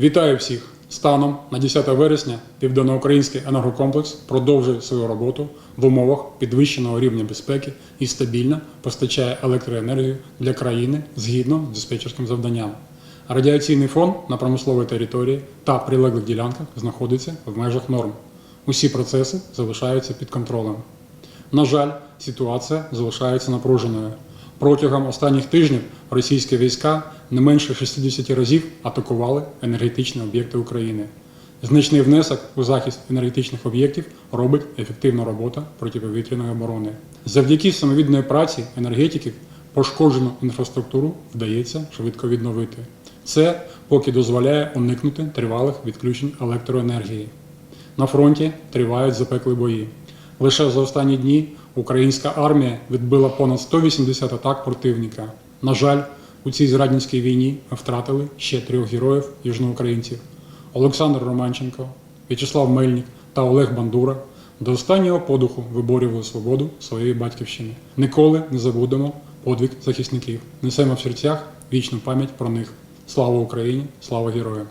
Вітаю всіх! Станом на 10 вересня Південноукраїнський енергокомплекс продовжує свою роботу в умовах підвищеного рівня безпеки і стабільно постачає електроенергію для країни згідно з диспетчерським завданням. Радіаційний фон на промисловій території та прилеглих ділянках знаходиться в межах норм. Усі процеси залишаються під контролем. На жаль, ситуація залишається напруженою. Протягом останніх тижнів російські війська не менше 60 разів атакували енергетичні об'єкти України. Значний внесок у захист енергетичних об'єктів робить ефективна робота протиповітряної оборони. Завдяки самовідної праці енергетиків пошкоджену інфраструктуру вдається швидко відновити. Це поки дозволяє уникнути тривалих відключень електроенергії. На фронті тривають запеклі бої. Лише за останні дні українська армія відбила понад 180 атак противника. На жаль, у цій зрадницькій війні ми втратили ще трьох героїв южноукраїнців: Олександр Романченко, В'ячеслав Мельник та Олег Бандура до останнього подуху виборювали свободу своєї батьківщини. Ніколи не забудемо подвиг захисників. Несемо в серцях вічну пам'ять про них. Слава Україні! Слава героям!